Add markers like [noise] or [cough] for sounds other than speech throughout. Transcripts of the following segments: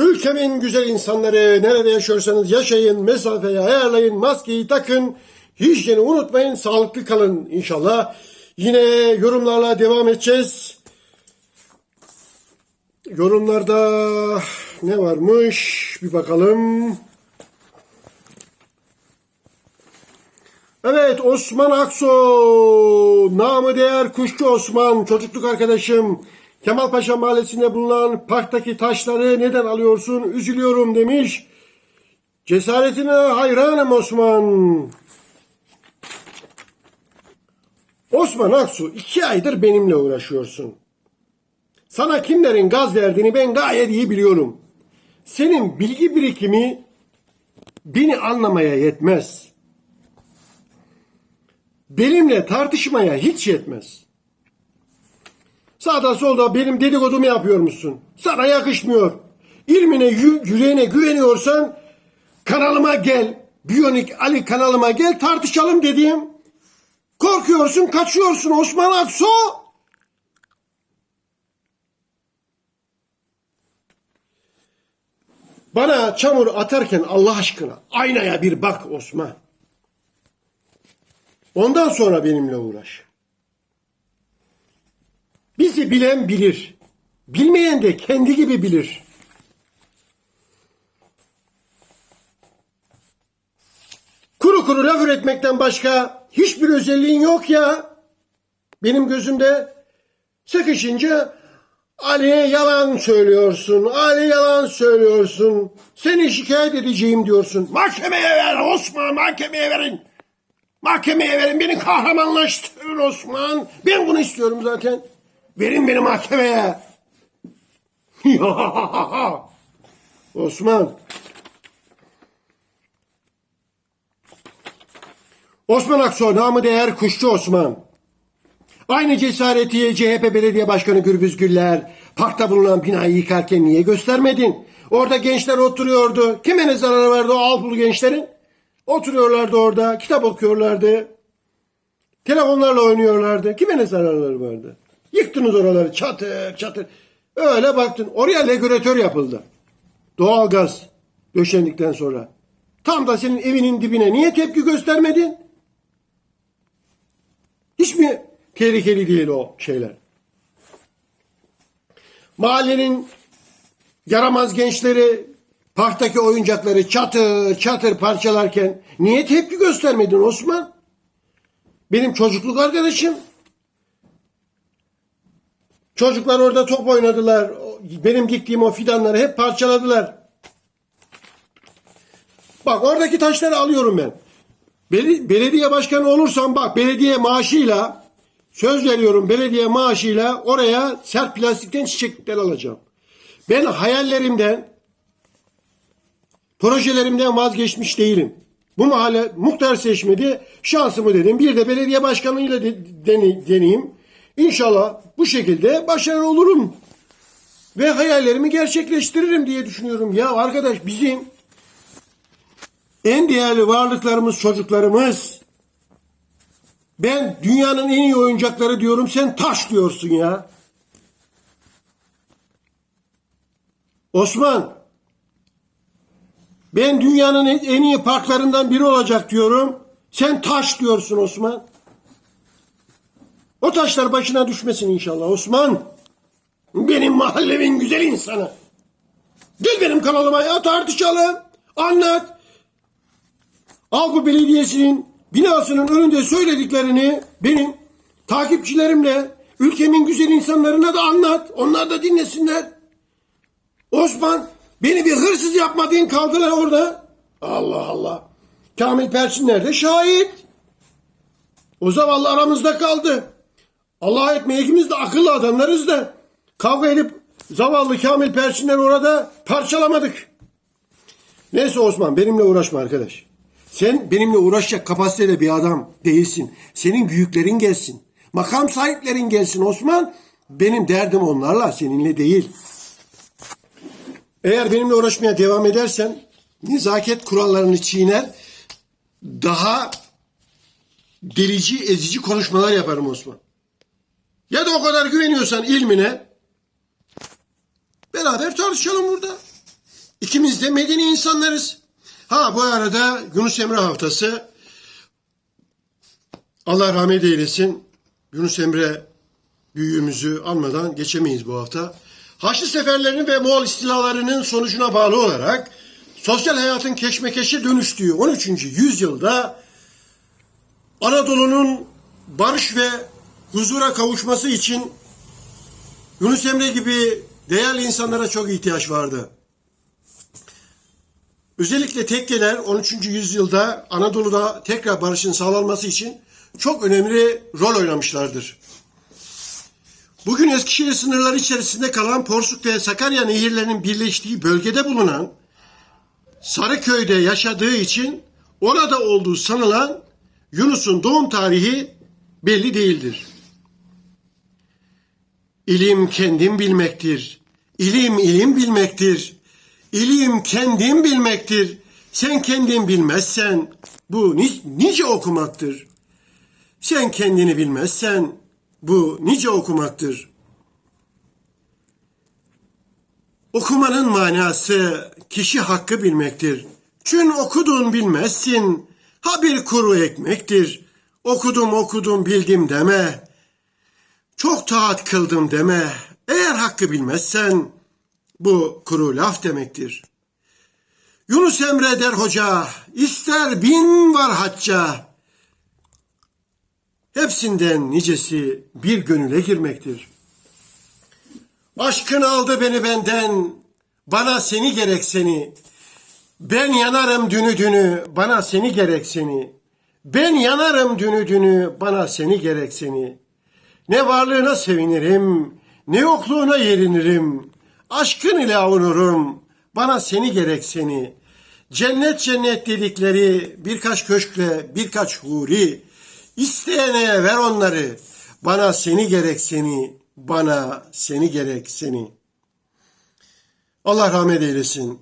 Ülkemin güzel insanları nerede yaşıyorsanız yaşayın, mesafeyi ayarlayın, maskeyi takın, hijyeni unutmayın, sağlıklı kalın inşallah. Yine yorumlarla devam edeceğiz. Yorumlarda ne varmış bir bakalım. Evet Osman Aksu, namı değer Kuşçu Osman, çocukluk arkadaşım. Kemalpaşa Mahallesi'nde bulunan parktaki taşları neden alıyorsun? Üzülüyorum demiş. Cesaretine hayranım Osman. Osman Aksu iki aydır benimle uğraşıyorsun. Sana kimlerin gaz verdiğini ben gayet iyi biliyorum. Senin bilgi birikimi beni anlamaya yetmez. Benimle tartışmaya hiç yetmez. Sağda solda benim dedikodumu yapıyormuşsun. Sana yakışmıyor. İlmine, yü- yüreğine güveniyorsan kanalıma gel. Biyonik Ali kanalıma gel tartışalım dediğim. Korkuyorsun, kaçıyorsun Osman Aksu. Bana çamur atarken Allah aşkına aynaya bir bak Osman. Ondan sonra benimle uğraş. Bizi bilen bilir. Bilmeyen de kendi gibi bilir. Kuru kuru laf üretmekten başka hiçbir özelliğin yok ya. Benim gözümde sıkışınca Ali'ye yalan söylüyorsun. Ali yalan söylüyorsun. Seni şikayet edeceğim diyorsun. Mahkemeye ver Osman mahkemeye verin. Mahkemeye verin beni kahramanlaştırın Osman. Ben bunu istiyorum zaten. Verin beni mahkemeye. [laughs] Osman. Osman Aksoy namı değer Kuşçu Osman. Aynı cesareti CHP Belediye Başkanı Gürbüz Güller parkta bulunan binayı yıkarken niye göstermedin? Orada gençler oturuyordu. Kime ne zararı vardı o alpulu gençlerin? Oturuyorlardı orada, kitap okuyorlardı. Telefonlarla oynuyorlardı. Kime ne zararları vardı? Yıktınız oraları çatır çatır. Öyle baktın. Oraya regülatör yapıldı. Doğalgaz döşendikten sonra. Tam da senin evinin dibine niye tepki göstermedin? Hiç mi tehlikeli değil o şeyler? Mahallenin yaramaz gençleri parktaki oyuncakları çatır çatır parçalarken niye tepki göstermedin Osman? Benim çocukluk arkadaşım. Çocuklar orada top oynadılar. Benim diktiğim o fidanları hep parçaladılar. Bak oradaki taşları alıyorum ben. Belediye başkanı olursam bak belediye maaşıyla söz veriyorum belediye maaşıyla oraya sert plastikten çiçekler alacağım. Ben hayallerimden projelerimden vazgeçmiş değilim. Bu mahalle muhtar seçmedi. Şansımı dedim. Bir de belediye başkanıyla de, dene- deneyeyim. İnşallah bu şekilde başarılı olurum. Ve hayallerimi gerçekleştiririm diye düşünüyorum. Ya arkadaş bizim en değerli varlıklarımız çocuklarımız. Ben dünyanın en iyi oyuncakları diyorum sen taş diyorsun ya. Osman ben dünyanın en iyi parklarından biri olacak diyorum. Sen taş diyorsun Osman. O taşlar başına düşmesin inşallah Osman. Benim mahallemin güzel insanı. Gel benim kanalıma ya tartışalım. Anlat. Avrupa Belediyesi'nin binasının önünde söylediklerini benim takipçilerimle ülkemin güzel insanlarına da anlat. Onlar da dinlesinler. Osman beni bir hırsız yapmadığın kaldılar orada. Allah Allah. Kamil Perçin nerede? Şahit. O zavallı aramızda kaldı. Allah etmeye ikimiz de akıllı adamlarız da kavga edip zavallı Kamil Perçinler orada parçalamadık. Neyse Osman benimle uğraşma arkadaş. Sen benimle uğraşacak kapasitede bir adam değilsin. Senin büyüklerin gelsin. Makam sahiplerin gelsin Osman. Benim derdim onlarla seninle değil. Eğer benimle uğraşmaya devam edersen nezaket kurallarını çiğner daha delici ezici konuşmalar yaparım Osman. Ya da o kadar güveniyorsan ilmine beraber tartışalım burada. İkimiz de medeni insanlarız. Ha bu arada Yunus Emre haftası Allah rahmet eylesin. Yunus Emre büyüğümüzü anmadan geçemeyiz bu hafta. Haçlı seferlerinin ve Moğol istilalarının sonucuna bağlı olarak sosyal hayatın keşmekeşe dönüştüğü 13. yüzyılda Anadolu'nun barış ve huzura kavuşması için Yunus Emre gibi değerli insanlara çok ihtiyaç vardı. Özellikle tekkeler 13. yüzyılda Anadolu'da tekrar barışın sağlanması için çok önemli rol oynamışlardır. Bugün Eskişehir sınırları içerisinde kalan Porsuk ve Sakarya nehirlerinin birleştiği bölgede bulunan Sarıköy'de yaşadığı için orada olduğu sanılan Yunus'un doğum tarihi belli değildir. İlim kendim bilmektir. İlim ilim bilmektir. İlim kendim bilmektir. Sen kendin bilmezsen bu ni- nice okumaktır. Sen kendini bilmezsen bu nice okumaktır. Okumanın manası kişi hakkı bilmektir. Çün okudun bilmezsin. Ha bir kuru ekmektir. Okudum okudum bildim deme. Çok taat kıldım deme. Eğer hakkı bilmezsen bu kuru laf demektir. Yunus Emre der hoca, ister bin var hacca. Hepsinden nicesi bir gönüle girmektir. Aşkın aldı beni benden, bana seni gerek seni. Ben yanarım dünü dünü, bana seni gerek seni. Ben yanarım dünü dünü, bana seni gerek seni. Ne varlığına sevinirim, ne yokluğuna yerinirim. Aşkın ile avunurum, bana seni gerek seni. Cennet cennet dedikleri birkaç köşkle birkaç huri. İsteyene ver onları, bana seni gerek seni, bana seni gerek seni. Allah rahmet eylesin.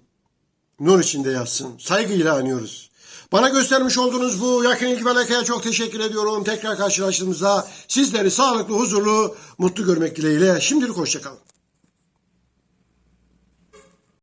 Nur içinde yatsın. Saygıyla anıyoruz. Bana göstermiş olduğunuz bu yakın ilgi ve alakaya çok teşekkür ediyorum. Tekrar karşılaştığımızda sizleri sağlıklı, huzurlu, mutlu görmek dileğiyle. Şimdilik hoşçakalın.